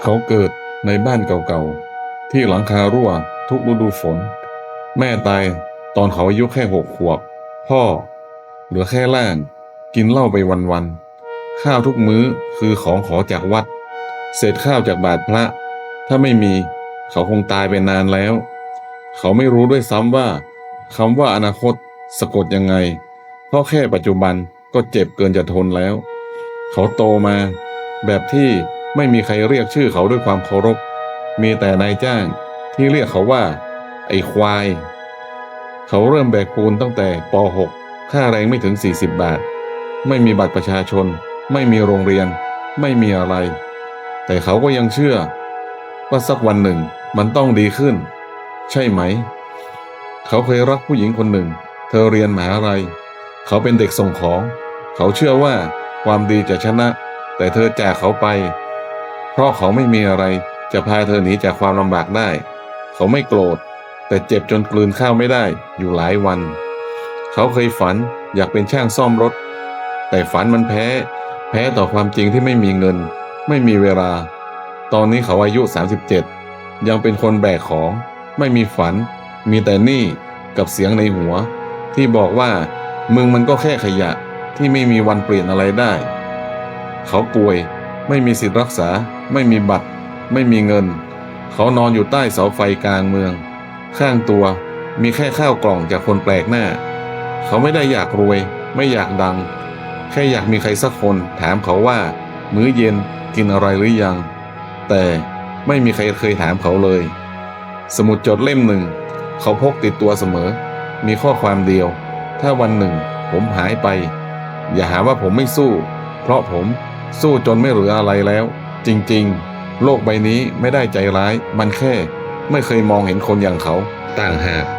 เขาเกิดในบ้านเก่าๆ ที่หลังคารั่วทุกฤดูฝน แม่ตายตอนเขาอายุแค่หกขวบ พ่อ เหลือแค่ล่าง กินเหล้าไปวันๆ ข้าวทุกมื้อคือของขอจากวัด เศษข้าวจากบาทพระ ถ้าไม่มีเขาคงตายไปนานแล้ว เขาไม่รู้ด้วยซ้ำว่าคำว่าอนาคตสะกดยังไง เพราะแค่ปัจจุบันก็เจ็บเกินจะทนแล้ว เขาโตมาแบบที่ ไม่มีใครเรียกชื่อเขาด้วยความเคารพ มีแต่นายจ้างที่เรียกเขาว่า ไอ้ควาย เขาเริ่มแบกปูนตั้งแต่ป .6 ค่าแรงไม่ถึง 40 บาท ไม่มีบัตรประชาชน ไม่มีโรงเรียน ไม่มีอะไร แต่เขาก็ยังเชื่อ ว่าสักวันหนึ่งมันต้องดีขึ้น ใช่ไหม เขาเคยรักผู้หญิงคนหนึ่ง เธอเรียนมหาลัย เขาเป็นเด็กส่งของ เขาเชื่อว่าความดีจะชนะ แต่เธอจากเขาไป เพราะเขาไม่มีอะไรจะพาเธอหนีจากความลำบากได้ เขาไม่โกรธ แต่เจ็บจนกลืนข้าวไม่ได้อยู่หลายวัน เขาเคยฝันอยากเป็นช่างซ่อมรถ แต่ฝันมันแพ้ แพ้ต่อความจริงที่ไม่มีเงิน ไม่มีเวลา ตอนนี้เขาอายุ 37 ยังเป็นคนแบกของ ไม่มีฝัน มีแต่หนี้กับเสียงในหัว ที่บอกว่ามึงมันก็แค่ขยะที่ไม่มีวันเปลี่ยนอะไรได้ เขาป่วย ไม่มีสิทธิ์รักษา ไม่มีบัตร ไม่มีเงิน เขานอนอยู่ใต้เสาไฟกลางเมือง ข้างตัวมีแค่ข้าวกล่องจากคนแปลกหน้า เขาไม่ได้อยากรวย ไม่อยากดัง แค่อยากมีใครสักคนถามเขาว่า มื้อเย็นกินอะไรหรือยัง แต่ไม่มีใครเคยถามเขาเลย สมุดจดเล่มหนึ่ง เขาพกติดตัวเสมอ มีข้อความเดียว ถ้าวันหนึ่ง ผมหายไป อย่าหาว่าผมไม่สู้ เพราะผม สู้จนไม่เหลืออะไรแล้ว จริงๆ โลกใบนี้ไม่ได้ใจร้าย มันแค่ ไม่เคยมองเห็นคนอย่างเขา ต่างหาก